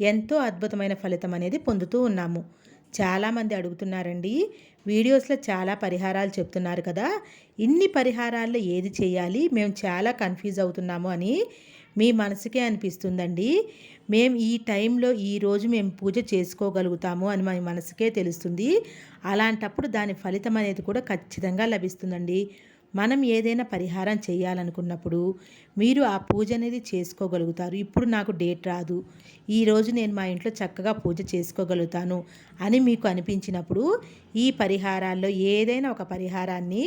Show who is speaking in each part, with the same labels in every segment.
Speaker 1: ఎంతో అద్భుతమైన ఫలితం అనేది పొందుతూ ఉన్నాము. చాలామంది అడుగుతున్నారండి వీడియోస్లో చాలా పరిహారాలు చెప్తున్నారు కదా ఇన్ని పరిహారాల్లో ఏది చేయాలి మేము చాలా కన్ఫ్యూజ్ అవుతున్నాము అని మీ మనసుకే అనిపిస్తుందండి. మేము ఈ టైంలో ఈరోజు మేము పూజ చేసుకోగలుగుతాము అని మా మనసుకే తెలుస్తుంది. అలాంటప్పుడు దాని ఫలితం అనేది కూడా ఖచ్చితంగా లభిస్తుందండి. మనం ఏదైనా పరిహారం చేయాలనుకున్నప్పుడు మీరు ఆ పూజ అనేది చేసుకోగలుగుతారు. ఇప్పుడు నాకు డేట్ రాదు. ఈరోజు నేను మా ఇంట్లో చక్కగా పూజ చేసుకోగలుగుతాను అని మీకు అనిపించినప్పుడు ఈ పరిహారాల్లో ఏదైనా ఒక పరిహారాన్ని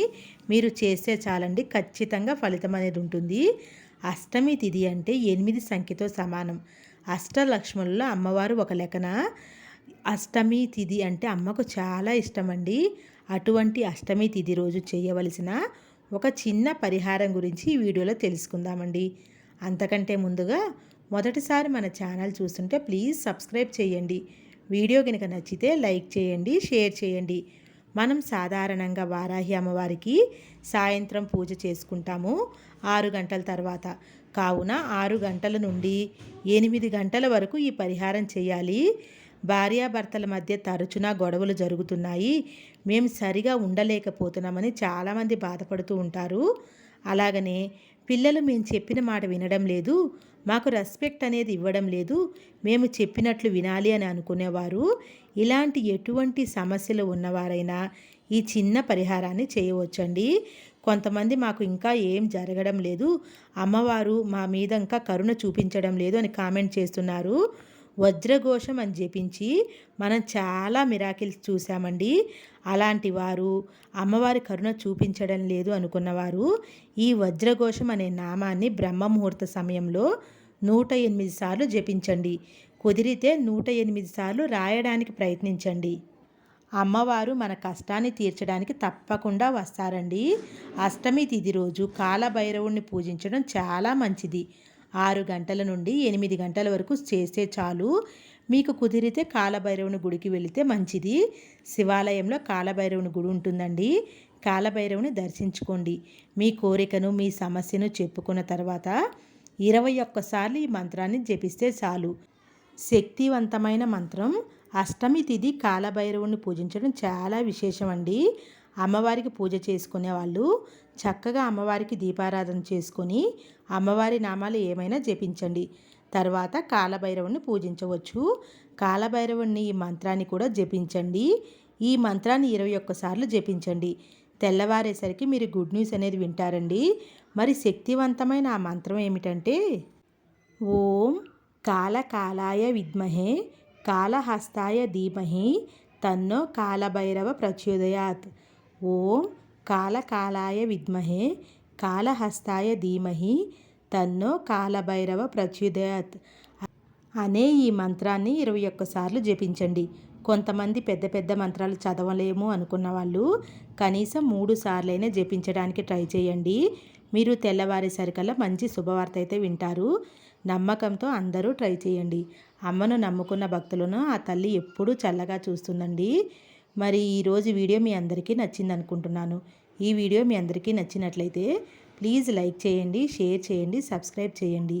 Speaker 1: మీరు చేస్తే చాలండి. ఖచ్చితంగా ఫలితం అనేది ఉంటుంది. అష్టమి తిథి అంటే ఎనిమిది సంఖ్యతో సమానం. అష్టలక్ష్ములలో అమ్మవారు ఒక లెక్కన అష్టమి తిథి అంటే అమ్మకు చాలా ఇష్టమండి. అటువంటి అష్టమి తిథి రోజు చేయవలసిన ఒక చిన్న పరిహారం గురించి ఈ వీడియోలో తెలుసుకుందామండి. అంతకంటే ముందుగా మొదటిసారి మన ఛానల్ చూస్తుంటే ప్లీజ్ సబ్స్క్రైబ్ చేయండి. వీడియో కనుక నచ్చితే లైక్ చేయండి షేర్ చేయండి. మనం సాధారణంగా వారాహి అమ్మవారికి సాయంత్రం పూజ చేసుకుంటాము ఆరు గంటల తర్వాత. కావున ఆరు గంటల నుండి ఎనిమిది గంటల వరకు ఈ పరిహారం చేయాలి. భార్యాభర్తల మధ్య తరచున గొడవలు జరుగుతున్నాయి. మేము సరిగా ఉండలేకపోతున్నామని చాలామంది బాధపడుతూ ఉంటారు. అలాగనే పిల్లలు మేము చెప్పిన మాట వినడం లేదు. మాకు రెస్పెక్ట్ అనేది ఇవ్వడం లేదు. మేము చెప్పినట్లు వినాలి అని అనుకునేవారు. ఇలాంటి ఎటువంటి సమస్యలు ఉన్నవారైనా ఈ చిన్న పరిహారాన్ని చేయవచ్చండి. కొంతమంది మాకు ఇంకా ఏం జరగడం లేదు. అమ్మవారు మా మీద ఇంకా కరుణ చూపించడం లేదు అని కామెంట్ చేస్తున్నారు. వజ్రఘోషం అని జపించి మనం చాలా మిరాకిల్స్ చూసామండి. అలాంటి వారు అమ్మవారి కరుణ చూపించడం లేదు అనుకున్నవారు ఈ వజ్రఘోషం అనే నామాన్ని బ్రహ్మముహూర్త సమయంలో నూట ఎనిమిది సార్లు జపించండి. కుదిరితే నూట ఎనిమిది సార్లు రాయడానికి ప్రయత్నించండి. అమ్మవారు మన కష్టాన్ని తీర్చడానికి తప్పకుండా వస్తారండి. అష్టమి తిథి రోజు కాలభైరవుణ్ణి పూజించడం చాలా మంచిది. ఆరు గంటల నుండి ఎనిమిది గంటల వరకు చేస్తే చాలు. మీకు కుదిరితే కాలభైరవుని గుడికి వెళితే మంచిది. శివాలయంలో కాలభైరవుని గుడి ఉంటుందండి. కాలభైరవుని దర్శించుకోండి. మీ కోరికను మీ సమస్యను చెప్పుకున్న తర్వాత ఇరవై ఒక్కసార్లు ఈ మంత్రాన్ని జపిస్తే చాలు. శక్తివంతమైన మంత్రం. అష్టమి తిథి కాలభైరవుని పూజించడం చాలా విశేషం అండి అమ్మవారికి పూజ చేసుకునే వాళ్ళు చక్కగా అమ్మవారికి దీపారాధన చేసుకొని అమ్మవారి నామాలు ఏమైనా జపించండి. తర్వాత కాలభైరవుని పూజించవచ్చు. కాలభైరవుని ఈ మంత్రాన్ని కూడా జపించండి. ఈ మంత్రాన్ని ఇరవై ఒక్కసార్లు జపించండి. తెల్లవారేసరికి మీరు గుడ్ న్యూస్ అనేది వింటారండి. మరి శక్తివంతమైన ఆ మంత్రం ఏమిటంటే ఓం కాలకాలాయ విద్మహే కాళహస్తాయ ధీమహి తన్నో కాలభైరవ ప్రచోదయాత్. ఓం కాలకాలాయ విద్మహే కాళహస్తాయ ధీమహి తన్నో కాలభైరవ ప్రచుదయత్. అనే ఈ మంత్రాన్ని ఇరవై ఒక్కసార్లు జపించండి. కొంతమంది పెద్ద పెద్ద మంత్రాలు చదవలేము అనుకున్న వాళ్ళు కనీసం మూడు సార్లైనా జపించడానికి ట్రై చేయండి. మీరు తెల్లవారేసరికల్లా మంచి శుభవార్త అయితే వింటారు. నమ్మకంతో అందరూ ట్రై చేయండి. అమ్మను నమ్ముకున్న భక్తులను ఆ తల్లి ఎప్పుడూ చల్లగా చూస్తుందండి. మరి ఈరోజు వీడియో మీ అందరికీ నచ్చింది అనుకుంటున్నాను ఈ వీడియో మీ అందరికీ నచ్చినట్లయితే ప్లీజ్ లైక్ చేయండి షేర్ చేయండి సబ్స్క్రైబ్ చేయండి.